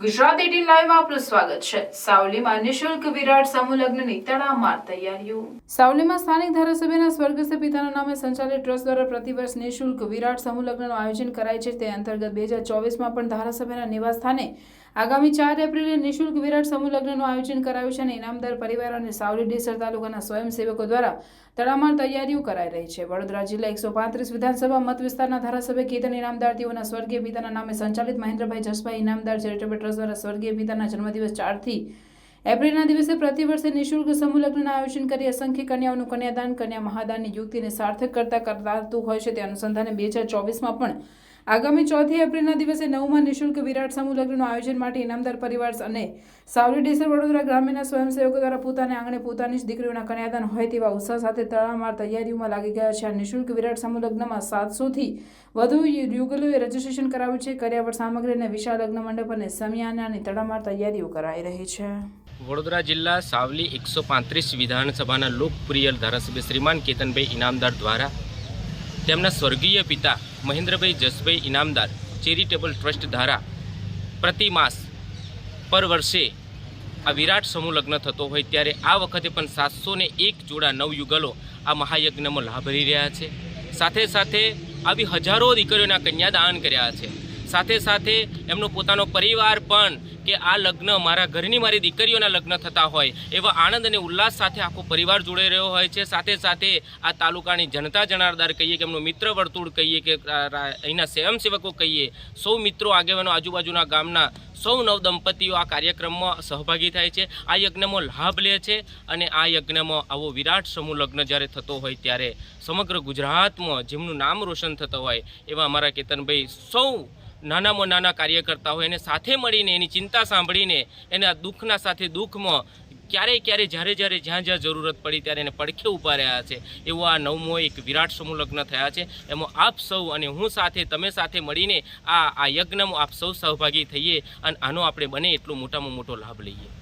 Gujarat eighteen લાઈવમાં આપનું સ્વાગત છે. સાવલીમાં નિશુલ્ક વિરાટ સમૂહ લગ્નની તડામાર તૈયારીઓ. સાવલીમાં સ્થાનિક ધારાસભ્યના સ્વર્ગસ્થ પિતાના નામે સંચાલિત ટ્રસ્ટ દ્વારા પ્રતિવર્ષ નિશુલ્ક વિરાટ સમૂહ લગ્નનું આયોજન કરાય છે. તે અંતર્ગત બે હજાર ચોવીસમાં પણ ધારાસભ્યના નિવાસ સ્થાને આગામી ચાર એપ્રિલે નિશુલ્ક વિરાટ સમૂહ લગ્નનું આયોજન કરાયું છે અને ઇનામદાર પરિવાર અને સાવલી ડીસર તાલુકાના સ્વયંસેવકો દ્વારા તડામાર તૈયારીઓ કરાઈ રહી છે. વડોદરા જિલ્લા એકસો પાંત્રીસ વિધાનસભા મત વિસ્તારના ધારાસભ્ય કેતન ઇનામદાર તેઓના સ્વર્ગીય પિતાના નામે સંચાલિત મહેન્દ્રભાઈ જસભાઈ ઇનામદાર ચેરિટેબલ ટ્રસ્ટ દ્વારા સ્વર્ગીય પિતાના જન્મદિવસ ચારથી એપ્રિલના દિવસે પ્રતિવર્ષે નિઃશુલ્ક સમૂહલગ્નનું આયોજન કરી અસંખ્ય કન્યાઓનું કન્યાદાન, કન્યા મહાદાનની યુક્તિને સાર્થક કરતા કરતાતું હોય છે. તે અનુસંધાને બે હજાર ચોવીસમાં પણ આગામી ચોથી એપ્રિલના દિવસે નવમાં નિઃશુલ્ક વિરાટ સમૂહ લગ્નનું આયોજન માટે ઇનામદાર પરિવાર અને સાવલી ડેસર વડોદરા ગ્રામ્યના સ્વયંસેવકો દ્વારા પોતાને આંગણે પોતાની જ દીકરીઓના કન્યાદાન હોય તેવા ઉત્સાહ સાથે તડામાર તૈયારીઓમાં લાગી ગયા છે. આ નિઃશુલ્ક વિરાટ સમૂહ લગ્નમાં સાતસોથી વધુ યુગલોએ રજીસ્ટ્રેશન કરાવ્યું છે. કર્યાવર સામગ્રી અને વિશાળ લગ્ન મંડપ અને સમિયાનાની તડામાર તૈયારીઓ કરાઈ રહી છે. વડોદરા જિલ્લા સાવલી એકસો પાંત્રીસ વિધાનસભાના લોકપ્રિય ધારાસભ્ય શ્રીમાન કેતનભાઈ ઇનામદાર દ્વારા તેમના સ્વર્ગીય પિતા મહેન્દ્રભાઈ જસભાઈ ઇનામદાર ચેરિટેબલ ટ્રસ્ટ દ્વારા પ્રતિમાસ પર વર્ષે આ વિરાટ સમૂહ લગ્ન થતો હોય ત્યારે આ વખતે પણ સાતસો એક જોડા નવયુગલો આ મહાયજ્ઞમાં લાભ લઈ રહ્યા છે. સાથે સાથે આવી હજારો દીકરીઓના કન્યાદાન કર્યા છે. સાથે સાથે એમનો પોતાનો પરિવાર પણ કે આ લગ્ન મારા ઘરની મારી દીકરીઓના લગ્ન થતા હોય, એવા આનંદ અને ઉલ્લાસ સાથે આખો પરિવાર જોડાઈ રહ્યો હોય છે. સાથે સાથે આ તાલુકાની જનતા જનારદાર કહીએ કે એમનું મિત્ર વર્તુળ કહીએ કે અહીંના સ્વયંસેવકો કહીએ, સૌ મિત્રો, આગેવાનો આજુબાજુના ગામના સૌ નવ દંપતીઓ આ કાર્યક્રમમાં સહભાગી થાય છે. આ યજ્ઞમાં લાભ લે છે અને આ યજ્ઞમાં આવો વિરાટ સમૂહ લગ્ન જ્યારે થતો હોય ત્યારે સમગ્ર ગુજરાતમાં જેમનું નામ રોશન થતું હોય એવા અમારા કેતનભાઈ સૌ નાનામાં નાના કાર્યકર્તાઓ એને સાથે મળીને એની ચિંતા સાંભળીને એના દુઃખના સાથે દુઃખમાં ક્યારેય ક્યારેય જ્યારે જ્યારે જ્યાં જ્યાં જરૂરત પડી ત્યારે એને પડખે ઊભા રહ્યા છે. એવો આ નવમો એક વિરાટ સમૂહ લગ્ન થયા છે. એમાં આપ સૌ અને હું સાથે, તમે સાથે મળીને આ આ યજ્ઞમાં આપ સૌ સહભાગી થઈએ અને આનો આપણે બને એટલો મોટામાં મોટો લાભ લઈએ.